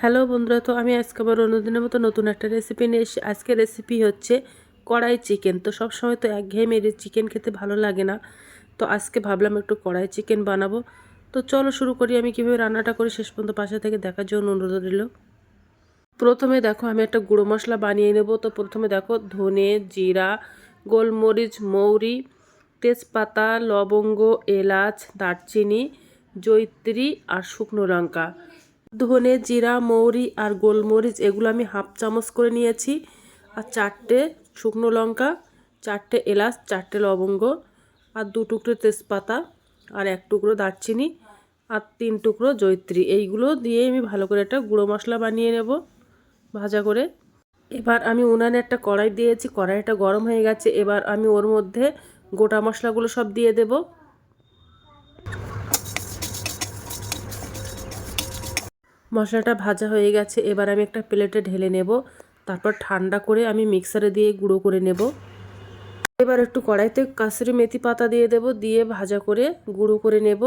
Hello বন্ধুরা, তো আমি আজকে আবার অন্যদিনের মতো নতুন একটা রেসিপি নিয়ে এসেছি আজকে রেসিপি হচ্ছে কড়াই চিকেন তো সব সময় তো একঘেয়ে মেরে চিকেন খেতে ভালো লাগে না। তো আজকে ভাবলাম একটু কড়াই চিকেন বানাবো। তো চলো শুরু করি আমি কীভাবে রান্নাটা করি, শেষ পর্যন্ত পাশে থেকে দেখার জন্য অনুরোধ রইল। প্রথমে দেখো, আমি একটা গুঁড়ো মশলা বানিয়ে নেব। তো প্রথমে দেখো, ধনে, জিরা, গোলমরিচ, মৌরি, তেজপাতা, লবঙ্গ, এলাচ, দারচিনি জৈত্রী আর শুকনো লঙ্কা। ধনে, জিরা, মৌরি আর গোলমরিচ, এগুলো আমি হাফ চামচ করে নিয়েছি। আর চারটে শুকনো লঙ্কা, চারটে এলাচ, চারটে লবঙ্গ আর দু টুকরো তেজপাতা আর এক টুকরো দারচিনি আর তিন টুকরো জৈত্রী এইগুলো দিয়ে আমি ভালো করে একটা গুঁড়ো মশলা বানিয়ে নেব ভাজা করে। এবার আমি উনানে একটা কড়াই দিয়েছি, কড়াইটা গরম হয়ে গেছে। এবার আমি ওর মধ্যে গোটা মশলাগুলো সব দিয়ে দেবো। মশলাটা ভাজা হয়ে গেছে, এবার আমি একটা প্লেটে ঢেলে নেব। তারপর ঠান্ডা করে আমি মিক্সারে দিয়ে গুঁড়ো করে নেব। এবার একটু কড়াইতে কাসুরি মেথি পাতা দিয়ে দেব, দিয়ে ভাজা করে গুঁড়ো করে নেব।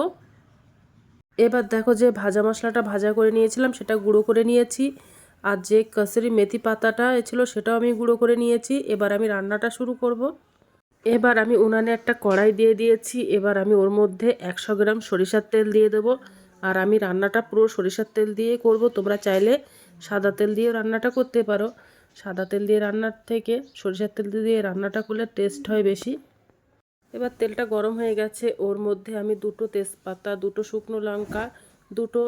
এবার দেখো যে ভাজা মশলাটা ভাজা করে নিয়েছিলাম, সেটা গুঁড়ো করে নিয়েছি। আর যে কাসুরি মেথি পাতাটা ছিল, সেটাও আমি গুঁড়ো করে নিয়েছি। এবার আমি রান্নাটা শুরু করব। এবার আমি উনানে একটা কড়াই দিয়ে দিয়েছি। এবার আমি ওর মধ্যে একশো গ্রাম সরিষার তেল দিয়ে দেবো। আর আমি রান্নাটা পুরো সরিষার তেল দিয়ে করব। তোমরা চাইলে সাদা তেল দিয়ে রান্নাটা করতে পারো। সাদা তেল দিয়ে রান্নার থেকে সরিষার তেল দিয়ে রান্নাটা করলে টেস্ট হয় বেশি। এবার তেলটা গরম হয়ে গেছে। ওর মধ্যে আমি দুটো তেজপাতা, দুটো শুকনো লঙ্কা, দুটো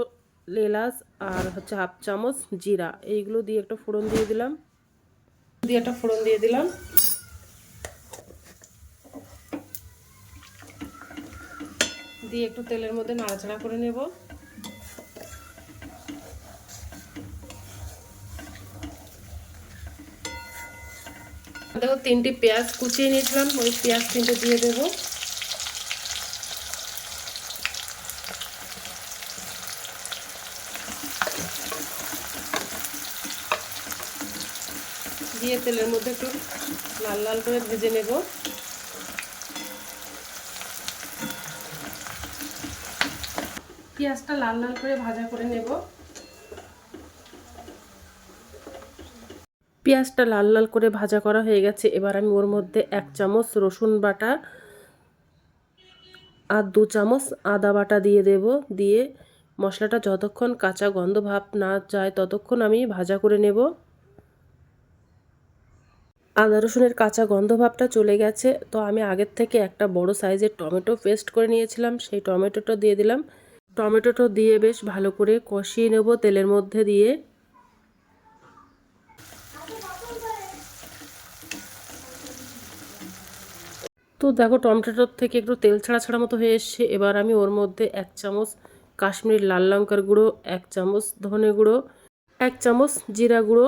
লেলাস আর হচ্ছে হাফ চামচ জিরা। এইগুলো দিয়ে একটা ফোড়ন দিয়ে দিলাম। দিয়ে একটা ফোড়ন দিয়ে দিলাম। দিয়ে একটু তেলের মধ্যে নাড়াচাড়া করে নেব। দেখো, তিনটি পেঁয়াজ কুচিয়ে নিয়েছিলাম, ওই পেঁয়াজ তিনটে দিয়ে দেব। দিয়ে তেলের মধ্যে একটু লাল লাল করে ভেজে নেব। পেঁয়াজটা লাল লাল করে ভাজা করে নেব। পেঁয়াজটা লাল লাল করে ভাজা করা হয়ে গেছে। এবার আমি ওর মধ্যে এক চামচ রসুন বাটা আর দু চামচ আদা বাটা দিয়ে দেব। দিয়ে মশলাটা যতক্ষণ কাঁচা গন্ধ ভাব না যায় ততক্ষণ আমি ভাজা করে নেব। আদা রসুনের কাঁচা গন্ধ ভাবটা চলে গেছে। তো আমি আগের থেকে একটা বড় সাইজের টমেটো পেস্ট করে নিয়েছিলাম। সেই টমেটোটা দিয়ে দিলাম। টমেটোটা দিয়ে বেশ ভালো করে কষিয়ে নেব তেলের মধ্যে দিয়ে। তো দেখো টমেটোটার থেকে একটু তেল ছাড়া ছাড়া মতো হয়ে এসছে। এবার আমি ওর মধ্যে এক চামচ কাশ্মীরি লাল লঙ্কার গুঁড়ো, এক চামচ ধনে গুঁড়ো, এক চামচ জিরা গুঁড়ো।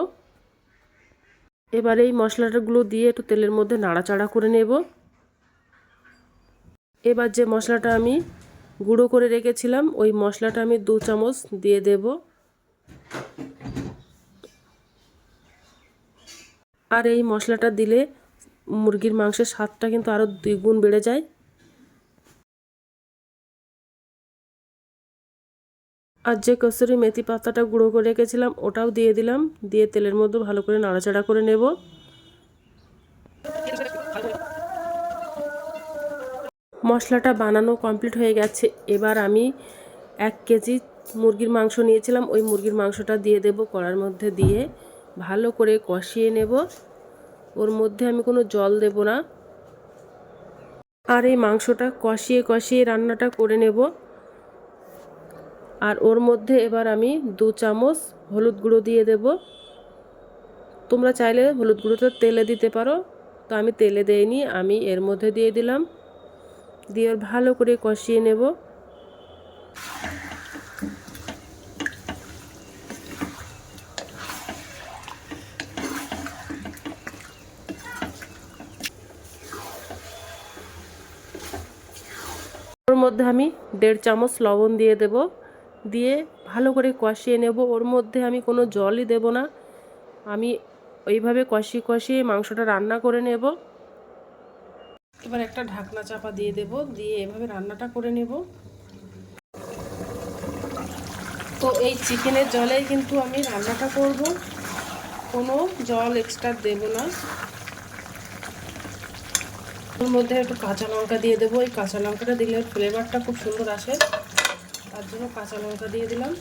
এবার এই মশলাটাগুলো দিয়ে একটু তেলের মধ্যে নাড়াচাড়া করে নেব। এবার যে মশলাটা আমি গুঁড়ো করে রেখেছিলাম। ওই মশলাটা আমি দু চামচ দিয়ে দেব। আর এই মশলাটা দিলে মুরগির মাংসের স্বাদটা কিন্তু আরও দুই গুণ বেড়ে যায়। আর যে কসুরি মেথি পাতাটা গুঁড়ো করে রেখেছিলাম, ওটাও দিয়ে দিলাম। দিয়ে তেলের মধ্যে ভালো করে নাড়াচাড়া করে নেব। মশলাটা বানানো কমপ্লিট হয়ে গেছে। এবার আমি এক কেজি মুরগির মাংস নিয়েছিলাম। ওই মুরগির মাংসটা দিয়ে দেব কড়ার মধ্যে দিয়ে। ভালো করে কষিয়ে নেব। ওর মধ্যে আমি কোনো জল দেব না। আর এই মাংসটা কষিয়ে কষিয়ে রান্নাটা করে নেব। আর ওর মধ্যে এবার আমি দু চামচ হলুদ গুঁড়ো দিয়ে দেব। তোমরা চাইলে হলুদ গুঁড়োটা তেলে দিতে পারো। তো আমি তেলে দেইনি, আমি এর মধ্যে দিয়ে দিলাম। দিয়ে ভালো করে কষিয়ে নেব। ওর মধ্যে আমি দেড় চামচ লবণ দিয়ে দেব। দিয়ে ভালো করে কষিয়ে নেব। ওর মধ্যে আমি কোনো জলই দেব না। আমি ওইভাবে কষিয়ে কষিয়ে মাংসটা রান্না করে নেব। এবার একটা ঢাকনা চাপা দিয়ে দেব, দিয়ে এভাবে রান্নাটা করে নেব। তো এই চিকেনের জলেই কিন্তু আমি রান্নাটা করব। কোনো জল এক্সট্রা দেব না। ওর মধ্যে একটু কাঁচা লঙ্কা দিয়ে দেবো। এই কাঁচা লঙ্কাটা দিলে ফ্লেভারটা খুব সুন্দর আসে। তার জন্য কাঁচা লঙ্কা দিয়ে দিলাম।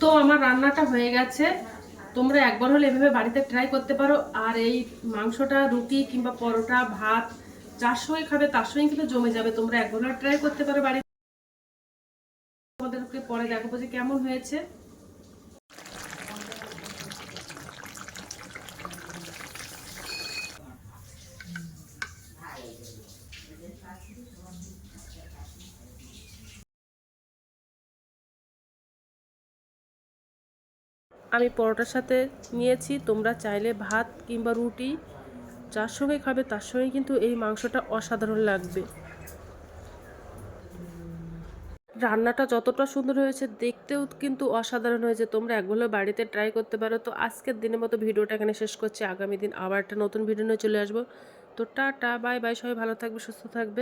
তো আমার রান্নাটা হয়ে গেছে। তোমরা একবার হলে এভাবে বাড়িতে ট্রাই করতে পারো। আর এই মাংসটা, রুটি কিংবা পরোটা, ভাত যার সঙ্গে খাবে তার সঙ্গে কিন্তু জমে যাবে। তোমরা একবার ট্রাই করতে পারো বাড়িতে। তোমাদেরকে পরে দেখাবো যে কেমন হয়েছে। আমি পরোটার সাথে নিয়েছি, তোমরা চাইলে ভাত কিংবা রুটি, যার সঙ্গে খাবে তার সঙ্গে কিন্তু এই মাংসটা অসাধারণ লাগবে। রান্নাটা যতটা সুন্দর হয়েছে দেখতেও কিন্তু অসাধারণ হয়েছে। তোমরা একগুলো বাড়িতে ট্রাই করতে পারো। তো আজকের দিনের মতো ভিডিওটা এখানে শেষ করছি। আগামী দিন আবার একটা নতুন ভিডিও নিয়ে চলে আসব। তো টাটা বাই বাই সবাই ভালো থাকবে, সুস্থ থাকবে।